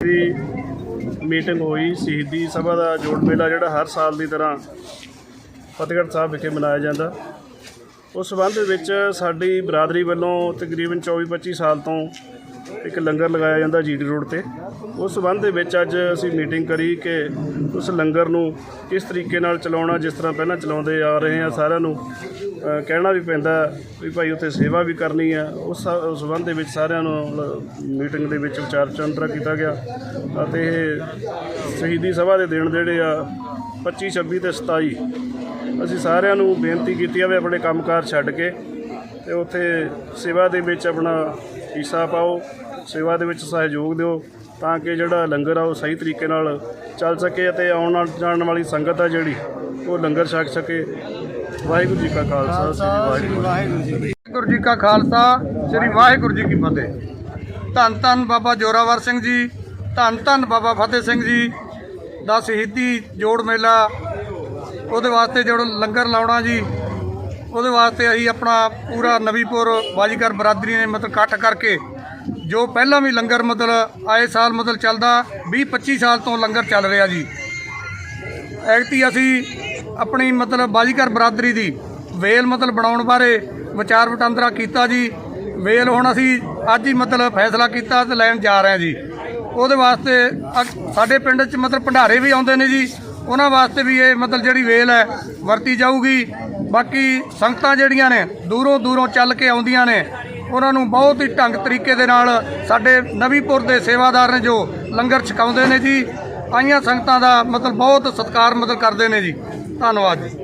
ਦੀ meeting ਹੋਈ, ਸ਼ਹੀਦੀ ਸਭਾ ਦਾ ਜੋੜ ਮੇਲਾ ਜਿਹੜਾ ਹਰ ਸਾਲ ਦੀ ਤਰ੍ਹਾਂ ਫਤਿਹਗੜ੍ਹ ਸਾਹਿਬ ਵਿਖੇ ਮਨਾਇਆ ਜਾਂਦਾ। ਉਸ ਸੰਬੰਧ ਦੇ ਵਿੱਚ ਸਾਡੀ ਬਰਾਦਰੀ ਵੱਲੋਂ ਤਕਰੀਬਨ 24-25 ਸਾਲ ਤੋਂ ਇੱਕ ਲੰਗਰ ਲਗਾਇਆ ਜਾਂਦਾ ਜੀਡੀ ਰੋਡ ਤੇ। ਉਸ ਸੰਬੰਧ ਦੇ ਵਿੱਚ ਅੱਜ ਅਸੀਂ ਮੀਟਿੰਗ ਕਰੀ ਕਿ ਉਸ ਲੰਗਰ ਨੂੰ ਕਿਸ ਤਰੀਕੇ ਨਾਲ ਚਲਾਉਣਾ, ਜਿਸ ਤਰ੍ਹਾਂ ਪਹਿਲਾਂ ਚਲਾਉਂਦੇ ਆ ਰਹੇ ਆ ਸਾਰਿਆਂ ਨੂੰ ਕਹਿਣਾ ਵੀ ਪੈਂਦਾ ਵੀ ਭਾਈ ਉੱਥੇ ਸੇਵਾ ਵੀ ਕਰਨੀ ਆ। ਉਸ ਸ- ਸੰਬੰਧ ਦੇ ਵਿੱਚ ਸਾਰਿਆਂ ਨੂੰ ਮੀਟਿੰਗ ਦੇ ਵਿੱਚ ਵਿਚਾਰ ਚੰਦਰਾ ਕੀਤਾ ਗਿਆ ਅਤੇ ਇਹ ਸ਼ਹੀਦੀ ਸਭਾ ਦੇ ਦਿਨ ਜਿਹੜੇ ਆ 25 26 ਤੇ 27 ਅਸੀਂ ਸਾਰਿਆਂ ਨੂੰ ਬੇਨਤੀ ਕੀਤੀ ਆ ਵੀ ਆਪਣੇ ਕੰਮਕਾਰ ਛੱਡ ਕੇ ਤੇ ਉੱਥੇ ਸੇਵਾ ਦੇ ਵਿੱਚ ਆਪਣਾ ਹਿੱਸਾ ਪਾਓ। ਸੇਵਾ ਦੇ ਵਿੱਚ ਸਹਿਯੋਗ ਦਿਓ ਤਾਂ ਕਿ ਜਿਹੜਾ ਲੰਗਰ ਆ ਉਹ ਸਹੀ ਤਰੀਕੇ ਨਾਲ ਚੱਲ ਸਕੇ ਅਤੇ ਆਉਣ ਨਾਲ ਜਾਣ ਵਾਲੀ ਸੰਗਤ ਆ ਜਿਹੜੀ ਉਹ ਲੰਗਰ ਛਕ ਸਕੇ। ਵਾਹਿਗੁਰੂ ਜੀ ਕਾ ਖਾਲਸਾ ਸ੍ਰੀ ਵਾਹਿਗੁਰੂ ਜੀ ਕੀ ਫਤਿਹ। ਵਾਹਿਗੁਰੂ ਜੀ ਕਾ ਖਾਲਸਾ ਸ੍ਰੀ ਵਾਹਿਗੁਰੂ ਜੀ ਕੀ ਫਤਿਹ। ਧੰਨ ਧੰਨ ਬਾਬਾ ਜੋਰਾਵਰ ਸਿੰਘ ਜੀ ਧੰਨ ਧੰਨ ਬਾਬਾ ਫਤਿਹ ਸਿੰਘ ਜੀ ਦਾ ਸ਼ਹੀਦੀ ਜੋੜ ਮੇਲਾ। ਉਹਦੇ ਵਾਸਤੇ ਜਿਹੜਾ ਲੰਗਰ ਲਾਉਣਾ ਜੀ ਉਹਦੇ ਵਾਸਤੇ ਅਸੀਂ ਆਪਣਾ ਪੂਰਾ ਨਵੀਪੁਰ ਬਾਜੀਗਰ ਬਰਾਦਰੀ ਨੇ ਮਤਲਬ ਇਕੱਠ ਕਰਕੇ ਜੋ ਪਹਿਲਾਂ ਵੀ ਲੰਗਰ ਮਤਲਬ ਆਏ ਸਾਲ ਮਤਲਬ ਚੱਲਦਾ 20 25 ਸਾਲ ਤੋਂ ਲੰਗਰ ਚੱਲ ਰਿਹਾ ਜੀ। ਐਗਤੀ ਅਸੀਂ ਆਪਣੀ ਮਤਲਬ ਬਾਜੀਗਰ ਬਰਾਦਰੀ ਦੀ ਵੇਲ ਮਤਲਬ ਬਣਾਉਣ ਬਾਰੇ ਵਿਚਾਰ ਵਟਾਂਦਰਾ ਕੀਤਾ ਜੀ। ਵੇਲ ਹੁਣ ਅਸੀਂ ਅੱਜ ਹੀ ਮਤਲਬ ਫੈਸਲਾ ਕੀਤਾ ਤੇ ਲੈਣ ਜਾ ਰਹੇ ਹਾਂ ਜੀ। ਉਹਦੇ ਵਾਸਤੇ ਅ- ਸਾਡੇ ਪਿੰਡ 'ਚ ਮਤਲਬ ਭੰਡਾਰੇ ਵੀ ਆਉਂਦੇ ਨੇ ਜੀ। ਉਹਨਾਂ ਵਾਸਤੇ ਵੀ ਇਹ ਮਤਲਬ ਜਿਹੜੀ ਵੇਲ ਹੈ ਵਰਤੀ ਜਾਊਗੀ। ਬਾਕੀ ਸੰਗਤਾਂ ਜਿਹੜੀਆਂ ਨੇ, ਦੂਰੋਂ ਦੂਰੋਂ ਚੱਲ ਕੇ ਆਉਂਦੀਆਂ ਨੇ ਉਹਨਾਂ ਨੂੰ ਬਹੁਤ ਹੀ ਢੰਗ ਤਰੀਕੇ ਦੇ ਨਾਲ ਸਾਡੇ ਨਵੀਪੁਰ ਦੇ ਸੇਵਾਦਾਰ ਨੇ ਜੋ ਲੰਗਰ ਛਕਾਉਂਦੇ ਨੇ ਜੀ, ਆਈਆਂ ਸੰਗਤਾਂ ਦਾ ਮਤਲਬ ਬਹੁਤ ਸਤਿਕਾਰ ਮਤਲਬ ਕਰਦੇ ਨੇ ਜੀ। ਧੰਨਵਾਦ ਜੀ।